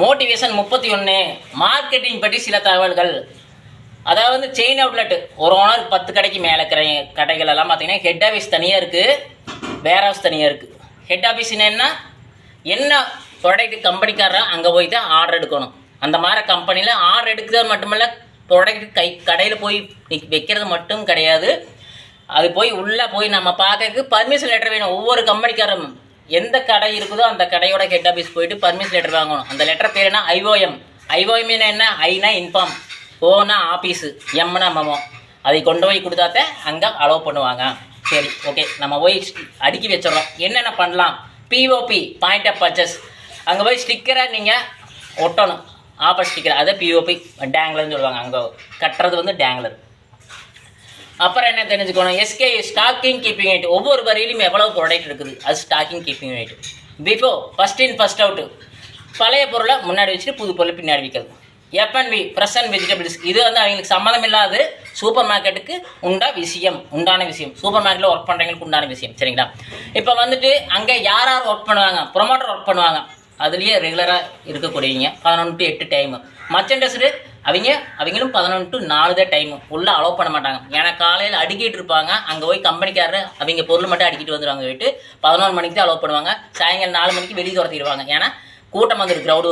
Motivation முப்பத்தி ஒன்று marketing பற்றி சில தகவல்கள். அதாவது செயின் அவுட்லெட் ஒரு ஓனர் பத்து கடைக்கு மேலே இருக்கிற கடைகள் எல்லாம் பார்த்தீங்கன்னா ஹெட் ஆஃபீஸ் தனியாக இருக்குது வேர் ஹவுஸ் தனியாக இருக்குது ஹெட் ஆஃபீஸ் என்ன? என்ன ப்ராடக்ட் கம்பெனிக்காரன் அங்கே போய் தான் ஆர்டர் எடுக்கணும். அந்த மாதிரி கம்பெனியில் ஆர்டர் எடுக்கிறது மட்டுமல்ல ப்ராடக்ட் கை கடையில் போய் வைக்கிறது மட்டும் கிடையாது. அது போய் உள்ளே போய் நம்ம பார்க்கறதுக்கு பர்மிஷன் லெட்டர் வேணும். ஒவ்வொரு கம்பெனிக்காரரும் எந்த கடை இருக்குதோ அந்த கடையோட ஹெட் ஆஃபீஸ் போயிட்டு பர்மிஷன் லெட்டர் வாங்கணும். அந்த லெட்டர் பேர் என்ன? ஐஓஎம் ஐஓஎம் என்ன? ஐனா இன்ஃபார்ம் ஓனா ஆஃபீஸு எம்னா மமோ அதை கொண்டு போய் கொடுத்தாத்த அங்கே அலோவ் பண்ணுவாங்க. சரி ஓகே நம்ம போய் அடுக்கி வச்சிடறோம். என்னென்ன பண்ணலாம்? பிஓபி பாயிண்ட் ஆஃப் பர்ச்சேஸ் அங்கே போய் ஸ்டிக்கரை நீங்கள் ஒட்டணும். ஆப்பர் ஸ்டிக்கர் அதை பிஓபி டேங்லர்னு சொல்லுவாங்க. அங்கே கட்டுறது வந்து டேங்லர் அப்புறம் என்ன தெரிஞ்சுக்கணும்? எஸ்கே ஸ்டாக்கிங் கீப்பிங் யூனிட் ஒவ்வொரு வரையிலும் எவ்வளவு ப்ராடக்ட் இருக்குது? அது stocking keeping unit before first in first out பழைய பொருளை முன்னாடி வச்சுட்டு புது பொருளை பின்னாடி விற்கிறது எஃப்என்பி ஃப்ரெஷ் வெஜிடபிள்ஸ் இது வந்து அவங்களுக்கு சம்மந்தம் இல்லாத சூப்பர் மார்க்கெட்டுக்கு உண்டா விஷயம்? உண்டான விஷயம். சூப்பர் மார்க்கெட்டில் ஒர்க் பண்ணுறவங்களுக்கு உண்டான விஷயம். சரிங்களா? இப்போ வந்துட்டு அங்கே யார் யார் ஒர்க் பண்ணுவாங்க? ப்ரொமோட்டர் ஒர்க் பண்ணுவாங்க. அதுலேயே ரெகுலராக இருக்கக்கூடியவங்க. பதினொன்று டு எட்டு டைமு மச்சண்டஸ்டு அவங்க அவங்களும் பதினொன்று டு நாலு தான் டைமு உள்ளே அலோவ் பண்ண மாட்டாங்க. ஏன்னா காலையில் அடுக்கிட்டு இருப்பாங்க. அங்கே போய் கம்பெனிக்காரர் அவங்க பொருள் மட்டும் அடிக்கிட்டு வந்துடுவாங்க போயிட்டு பதினோரு மணிக்கு தான் அலோவ் பண்ணுவாங்க. சாயங்காலம் நாலு மணிக்கு வெளியே துரத்திடுவாங்க. ஏன்னா கூட்டம் வந்து க்ரௌடு